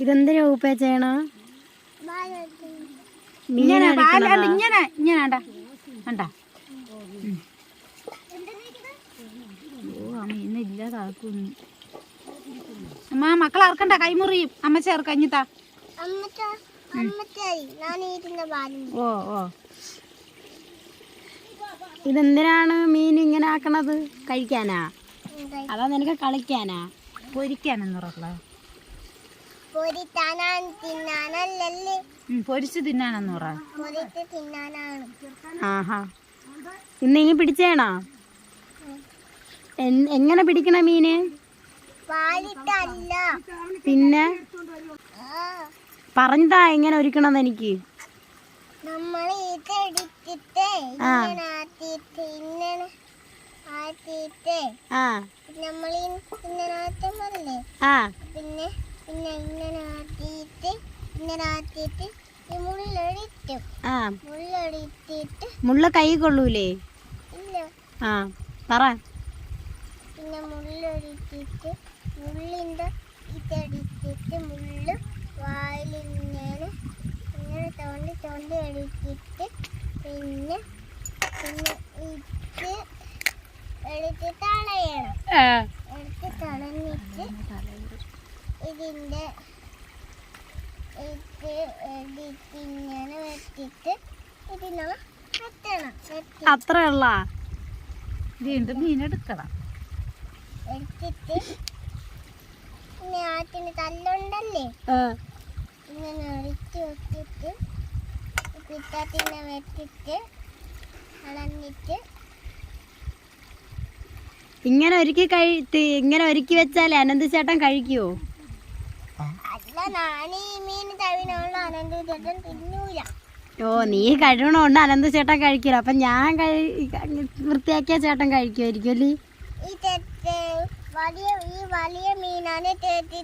ഇതെന്തിനാ ഉപ്പേ ചെയ്യണ ഇങ്ങനെ ഇങ്ങനെ ഇങ്ങനെ കണ്ട. കണ്ട. ഓ അമ്മ ഇന്ന് ഇല്ലാതാക്കുന്നു അമ്മ മക്കളെ അറക്കണ്ട കൈമുറിയും അമ്മ ഓ ഓ. ഇതെന്തിനാണ് മീൻ ഇങ്ങനെ ആക്കണത്? കഴിക്കാനാ? അതാ നിനക്ക് കളിക്കാനാ. പൊരിക്കാനെന്നുറക്കള പൊരിച്ച് തിന്നാനാന്ന് പറ. ആഹാ. ഇന്ന് ഇനി പിടിച്ചേണോ? എങ്ങനെ പിടിക്കണ മീന്? പിന്നെ? പറഞ്ഞതാ എങ്ങനെ ഒരുക്കണമെന്ന് എനിക്ക്. നമ്മൾ. ഇങ്ങനെ ആത്തിയിട്ട് ഇങ്ങനെ ആത്തിയിട്ട് ഇങ്ങനെ പിന്നെ പിന്നെ ഇങ്ങനെ ആത്തിയിട്ട് ഇങ്ങനെ ആത്തിയിട്ട് ഈ മുള്ളൊടിക്കും ആ. മുള്ളൊടിത്തിട്ട് മുള്ള കൈ കൊള്ളൂലേ? ഇല്ല. ആ പറ. പിന്നെ മുള്ളൊടിച്ചിട്ട് മുള്ളിന്റെ ഇതടിച്ചിട്ട് മുള്ള് വായിലിങ്ങനെ ഇങ്ങനെ തോണ്ടി തോണ്ടി അടിച്ചിട്ട് പിന്നെ പിന്നെ ഇട്ട് എടുത്ത് തളയണം എടുത്ത് തളഞ്ഞിട്ട് ഇതിന്റെ ഇത് ഇങ്ങനെ വെച്ചിട്ട് ഇതിനെ വെട്ടണം വെട്ടി അത്ര ഉള്ള വീണ്ടും മീനെടുക്കണം. എടുത്തിട്ട് ആറ്റിന് തല്ലുണ്ടല്ലേ? ഇങ്ങനെ ഒഴിച്ച് വെച്ചിട്ട് പിറ്റത്തിനെ വെച്ചിട്ട് കളഞ്ഞിട്ട് ഇങ്ങനെ ഒരുക്കി കഴി ഇങ്ങനെ ഒരുക്കി വെച്ചാലേ അനന്ത് ചേട്ടൻ കഴിക്കുവോ അല്ല ഞാൻ ഈ മീൻ തവിനുള്ള അനന്ത ചേട്ടൻ തിന്നൂല ഓ നീ കഴിയണോണ്ട് അനന്ത് ചേട്ടൻ കഴിക്കില്ല അപ്പൊ ഞാൻ കഴി വൃത്തിയാക്കിയ ചേട്ടൻ കഴിക്കുമായിരിക്കും അല്ലേ? ഈ വലിയ വലിയ മീനാണ് തേത്തിയ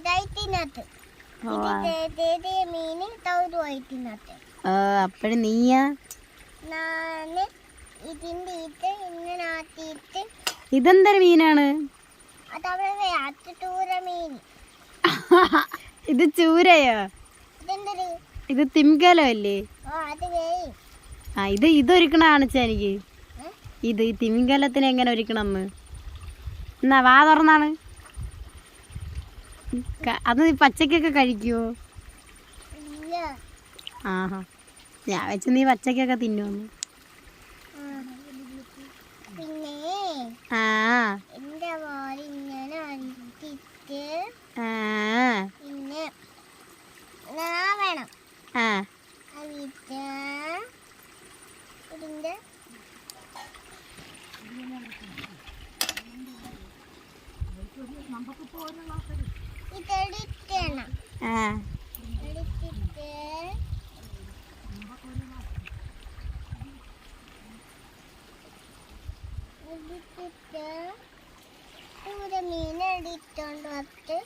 അപ്പഴും നീയാ? ഞാൻ ഇതിന്റെ ഇത് ഇങ്ങനെ ആത്തിയിട്ട് ഇതെന്തൊരു മീനാണ്? അതവിടെ മീൻ. ഇത് ചൂരയോ? ഇത് തിമിക്കലോ അല്ലേ? ആ ഇത് ഇതൊരുക്കണ കാണിച്ചാ എനിക്ക്. ഇത് ഈ തിമിങ്കലത്തിന് എങ്ങനെ ഒരുക്കണമെന്ന് എന്നാ വാ തുറന്നാണ്. അത് നീ പച്ചക്കൊക്കെ കഴിക്കുവോ? ആഹാ. ഞാൻ വെച്ച നീ പച്ചക്കൊക്കെ തിന്നുവന്ന്. ആ. ആ എന്റെ വാൽ ഇങ്ങനെ അടിച്ചിട്ട് ആ പിന്നെ നാ വേണം ആ അവിറ്റ് ഇതിന്റെ ഇതെടുക്കണം. ആ. എടുത്തിട്ട് എടുത്തിട്ട് ഒരു മീൻ എടുത്തോണ്ട് വന്നിട്ട്